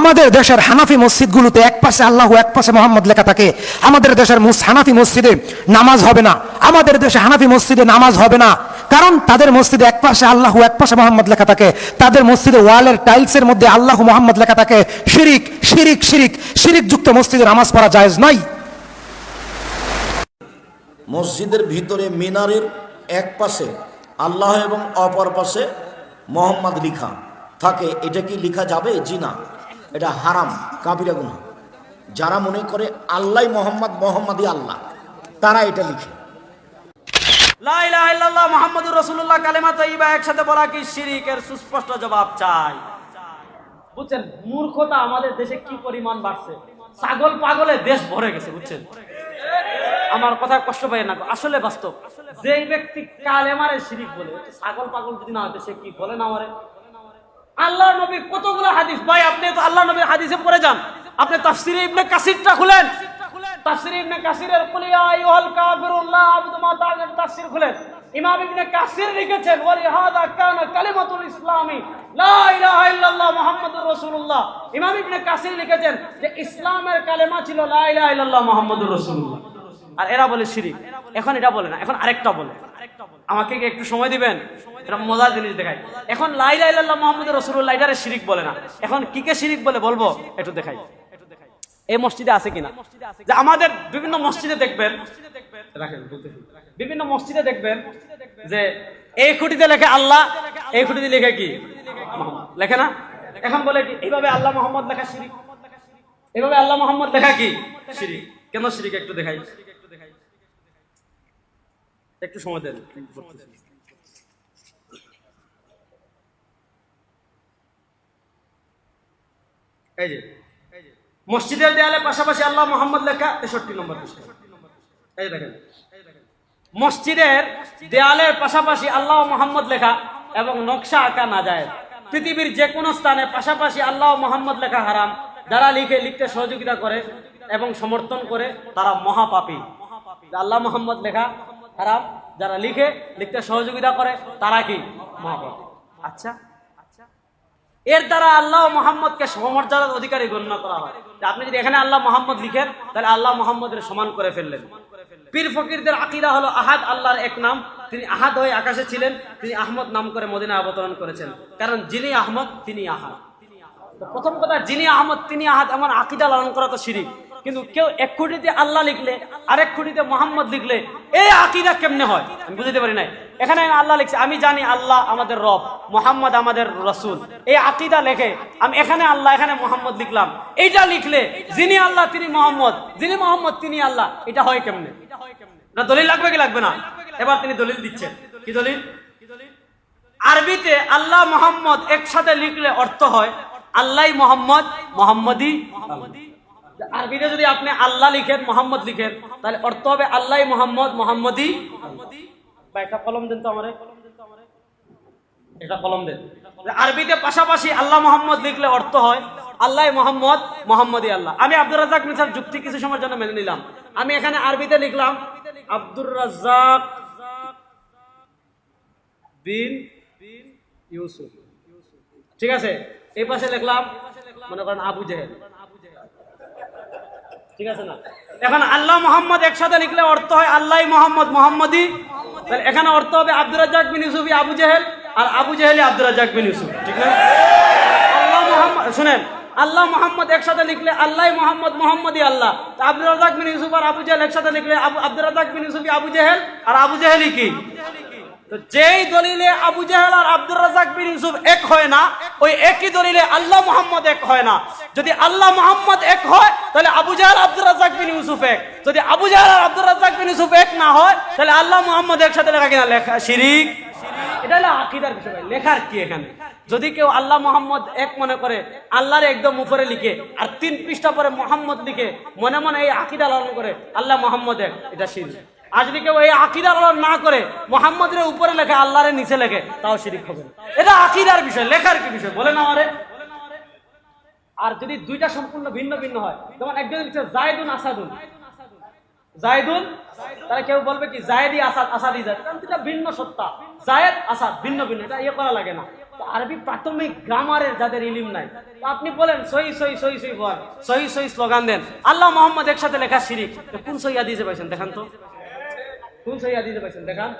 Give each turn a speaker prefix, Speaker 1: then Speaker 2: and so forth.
Speaker 1: আমাদের দেশের হানাফি মসজিদগুলোতে এক পাশে আল্লাহ এক পাশে মোহাম্মদ লেখা থাকে, আমাদের দেশের হানাফি মসজিদে নামাজ হবে না। আমাদের দেশে হানাফি মসজিদে নামাজ হবে না। কারণ তাদের মসজিদে এক পাশে আল্লাহ এক পাশে মোহাম্মদ লেখা থাকে, তাদের মসজিদে ওয়ালের টাইলসের মধ্যে আল্লাহ মোহাম্মদ লেখা থাকে, শিরিক শিরিক শিরিক শিরিক যুক্ত মসজিদে নামাজ পড়া জায়েজ নাই।
Speaker 2: মসজিদের ভিতরে মিনারের এক পাশে আল্লাহ এবং অপর পাশে মোহাম্মদ লিখা থাকে। এটা কি লিখা যাবে? জি না। এটা হারাম কাবিরা গুনা যারা মনে করে আল্লাহ মোহাম্মদ, মোহাম্মদই আল্লাহ, তারা এটা লিখে।
Speaker 3: রাসূলুল্লাহ, কালেমা একসাথে কি শিরিকের সুস্পষ্ট জবাব চাই। বুঝছেন, মূর্খতা আমাদের দেশে কি পরিমাণ বাড়ছে? ছাগল পাগলে দেশ ভরে গেছে, বুঝছেন? আমার কথা কষ্ট পাই না আসলে বাস্তব। যেই ব্যক্তি কালেমারে শিরিক বলে, ছাগল পাগল যদি না হতো সে কি বলে না আমারে আল্লাহ নবী কতগুলো হাদিস? ভাই, আপনি তো আল্লাহ নবীর হাদিসে পড়ে যান। আপনি তাফসিরে ইবনে কাসিরটা খুলেন। তাফসিরে ইবনে কাসিরের কুল ইয়া আইয়ুহাল কাফিরুন, লা আবুদু মা তা'বুদুন তাফসির খুলেন। ইমাম ইবনে কাসির লিখেছেন, ওয়ালি হাদা কানা কালিমাতুল ইসলামি, লা ইলাহা ইল্লাল্লাহ মুহাম্মাদুর রাসূলুল্লাহ। ইমাম ইবনে কাসির লিখেছেন যে, ইসলামের কালেমা ছিল লা ইলাহা ইল্লাল্লাহ মুহাম্মাদুর রাসূলুল্লাহ। আর এরা বলে শিরিক। এখন এটা বলে না, এখন আরেকটা বলে। আমাকে কি একটু সময় দিবেন? এটা মজার জিনিস দেখাই। এখন লাইলা ইল্লাল্লাহ মোহাম্মদ রসুল্লাহ এটারে শিরিক বলে না। এখন কি কে শিরিক বলে বলব? একটু দেখাই। এই মসজিদে আছে কিনা? যে আমাদের বিভিন্ন মসজিদে দেখবেন বিভিন্ন মসজিদে দেখবেন যে এই খুঁটিতে লেখে আল্লাহ, এই খুঁটিতে লেখে কি? লেখে না? এখন বলে কি, এইভাবে আল্লাহ মোহাম্মদ লেখা শিরিক? এইভাবে আল্লাহ মোহাম্মদ লেখা কি? শিরিক। কেন শিরিক? একটু দেখাই। একটু সময় দেন এই যে মসজিদের দেয়ালে পাশাপাশি আল্লাহ মোহাম্মদ লেখা তেষট্টি নম্বর এই দেখেন। মসজিদের দেয়ালের পাশাপাশি আল্লাহ মোহাম্মদ লেখা এবং নকশা আঁকা না যায়। পৃথিবীর যে কোনো স্থানে পাশাপাশি আল্লাহ মোহাম্মদ লেখা হারাম। যারা লিখে লিখতে সহযোগিতা করে এবং সমর্থন করে তারা মহাপাপী। আল্লাহ মোহাম্মদ লেখা হারাম যারা লিখে, লিখতে সহযোগিতা করে, তারা কি? মহাপাপী। আচ্ছা? এর দ্বারা আল্লাহ মোহাম্মদকে সমমর্যাদার অধিকারী গণ্য করা হয়। আপনি যদি এখানে আল্লাহ মোহাম্মদ লিখেন, তাহলে আল্লাহ মোহাম্মদের সমান করে ফেললেন। পীর ফকিরদের আকিদা হলো আহাদ, আল্লাহর এক নাম। তিনি আহাদ হয়ে আকাশে ছিলেন, তিনি আহমদ নাম করে মদিনা অবতরণ করেছেন। কারণ যিনি আহমদ, তিনি আহাদ। প্রথম কথা, যিনি আহমদ, তিনি আহাদ, এমন আকিদা লালন করা তো শিরিক। কিন্তু কেউ এক খুঁটিতে আল্লাহ লিখলে, আরেক খুঁটিতে মোহাম্মদ লিখলে, এই আকিদা কেমনে হয়? আমি বুঝতে পারি নাই। এখানে আমি আল্লাহ লিখছে, আমি জানি আল্লাহ আমাদের রব, মোহাম্মদ আমাদের রসুল। এই আকিদা লেখে, আমি এখানে আল্লাহ, এখানে মোহাম্মদ লিখলাম। এইটা লিখলে যিনি আল্লাহ, তিনি মোহাম্মদ। যিনি মোহাম্মদ, তিনি আল্লাহ। এটা হয় কেমনে? না, দলিল লাগবে কি লাগবে না? এবার তিনি দলিল দিচ্ছেন। কি দলিল? আরবিতে আল্লাহ, মোহাম্মদ একসাথে লিখলে অর্থ হয় আল্লাহ মোহাম্মদ মোহাম্মদী আরবিতে যদি আপনি আল্লাহ লিখেন, মোহাম্মদ লিখেন, তাহলে অর্থ হবে আল্লাহ মোহাম্মদ, মোহাম্মদী। বা একটা কলম দেন তো আমারে। এটা কলম দেন। আরবিতে পাশাপাশি আল্লাহ মোহাম্মদ লিখলে অর্থ হয়, আল্লাহ মোহাম্মদ, মোহাম্মদী আল্লাহ। আমি আব্দুর রাজাক মিসার যুক্তি কিছু সময়ের জন্য মেনে নিলাম। আমি এখানে আরবিতে লিখলাম, আব্দুর রাজ্জাক বিন ইউসুফ। ঠিক আছে? এই পাশে লিখলাম, মনে করেন আবু জেহেল। ঠিক আছে না? এখন আল্লাহ মোহাম্মদ একসাথে লিখলে অর্থ হয় আল্লাহ মোহাম্মদ মোহাম্মদী। তাহলে এখানে অর্থ হবে আব্দুর রাজ্জাক বিন ইউসুফি আবু জেহেল আর আবু জেহেলি আব্দুর রাজ্জাক বিন ইউসুফ। ঠিক না? আল্লাহ মোহাম্মদ, শুনেন, আল্লাহ মোহাম্মদ একসাথে লিখলে আল্লাহ মোহাম্মদ মোহাম্মদী আল্লাহ। তা আব্দুর রাজাক বিন ইউসুফ আর আবু জেহেল একসাথে লিখলে আবু, আব্দুর রাজাক বিন ইউসুফি আবু জেহেল আর আবু জেহেলি কি? তো যেই দলিলে আবু জেহেল আর আব্দুর রাজাক বিন ইউসুফ এক হয় না, ওই একই দলিলে আল্লাহ মোহাম্মদ এক হয় না। যদি আল্লাহ মোহাম্মদ এক হয়, তাহলে আবু জাহেল আব্দুর রাজাক বিন ইউসুফ এক। যদি আবু জাহেল আর আব্দুর রাজাক বিন ইউসুফ এক না হয়, তাহলে আল্লাহ মোহাম্মদ একসাথে লেখা কিনা? লেখা শিরিক। এটা হলো আকিদার বিষয়। লেখার কি এখানে? যদি কেউ আল্লাহ মোহাম্মদ এক মনে করে, আল্লাহর একদম উপরে লিখে, আর তিন পৃষ্ঠা পরে মোহাম্মদ লিখে, মনে মনে এই আকিদা লালন করে, আল্লাহ মোহাম্মদ এক, এটা শিরিক। আর যদি কেউ এই আকিদার লালন না করে, মোহাম্মদের উপরে লেখে আল্লাহরের নিচে লেখে, তাও শিরিক হবে এটা আকিদার বিষয়, লেখার কি বিষয়? বলে না আমারে আর যদি দুইটা সম্পূর্ণ ভিন্ন ভিন্ন হয় যেমন একজন লিখছে জায়দুন আসাদুন। জায়দুন তারা কেউ বলবে কি জায়দি আসাদ আসাদি জায়দ। কারণ দুটা ভিন্ন সত্তা। জায়েদ আসাদ ভিন্ন ভিন্ন এটা ইয়ে করা লাগে না। আরবি প্রাথমিক গ্রামারের যাদের ইলিম নাই তো আপনি বলেন সহি সহি সহি সহি বল। সহি সহি স্লোগান দেন। আল্লাহ মোহাম্মদ একসাথে লেখা শিরিক। কোন সহি আদিজে পাইছেন? দেখান তো। কোন সহি আদিজে পাইছেন? দেখান।